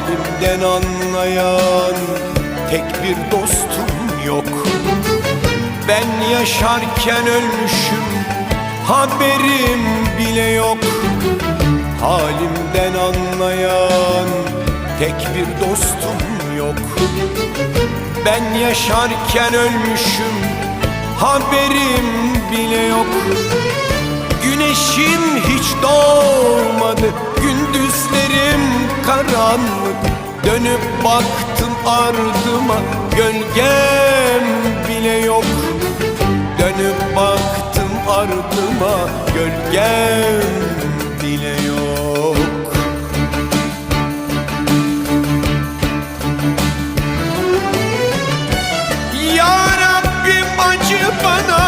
Halimden anlayan tek bir dostum yok. Ben yaşarken ölmüşüm haberim bile yok. Halimden anlayan tek bir dostum yok. Ben yaşarken ölmüşüm haberim bile yok. Güneşim hiç doğmadı Gündüzlerim karanlık. Dönüp baktım ardıma Gölgem bile yok. Dönüp baktım ardıma Gölgem bile yok. Ya Rabbim acı bana